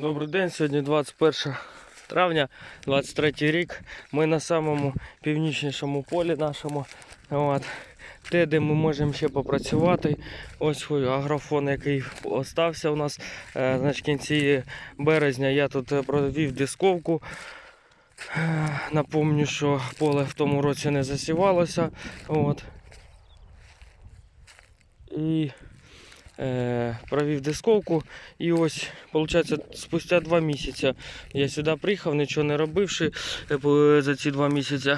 Добрий день, сьогодні 21 травня, 23 рік. Ми на самому північнішому полі нашому. От. Те, де ми можемо ще попрацювати. Ось агрофон, який остався у нас. Е, в кінці березня я тут е, провів дисковку. Е, Напомню, що поле в тому році не засівалося. От. І провів дисковку. І ось, виходить, спустя два місяці я сюди приїхав, нічого не робивши е, за ці два місяці.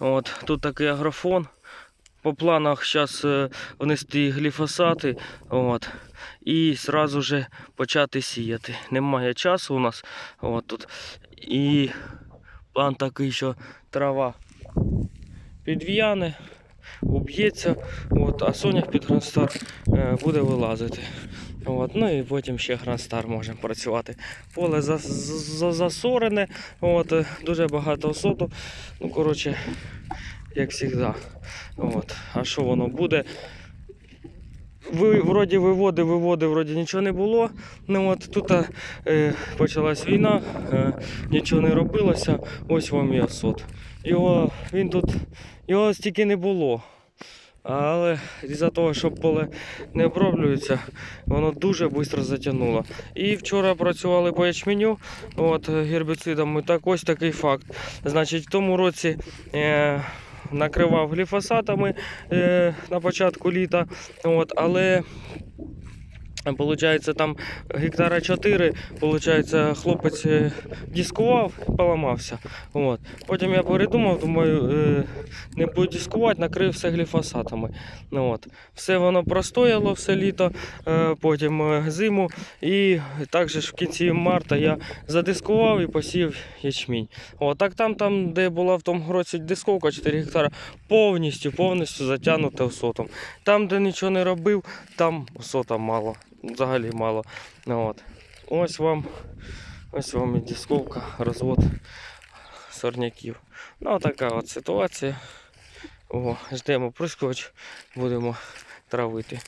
От, тут такий агрофон. По планах зараз внести гліфосати от, і одразу же почати сіяти. Немає часу у нас от тут. І план такий, що трава підв'яне, уб'ється, а сонях під гранстар е, буде вилазити. От, ну і потім ще гранстар можемо працювати. Поле за, за, засорене, от, е, дуже багато осоту. Ну, коротше, як завжди. От. А що воно буде? Ви, вроді виводив, виводив, вроді нічого не було. Ну от тут е, почалась війна, е, нічого не робилося. Ось вам і осот. Його він тут його стільки не було. Але із-за того, що поле не оброблюється, воно дуже швидко затягнуло. І вчора працювали по ячменю от, гербіцидами. Так ось такий факт. Значить, в тому році е, накривав гліфосатами е, на початку літа. От, але Получається, там гектара 4, получається, хлопець е, дискував, поламався. От. Потім я передумав, думаю, е, не буду дискувати, накрив все гліфосатами. Ну, от. Все воно простояло все літо, е, потім е, зиму. І також в кінці марта я задискував і посів ячмінь. От. Так там, там, де була в тому році дисковка 4 гектара, повністю, повністю затягнуте осотом. Там, де нічого не робив, там осота мало. Взагалі мало. От. Ось вам, ось вам і дисковка, розвод сорняків. Ну, така от ситуація. О, ждемо прискоч, будемо травити.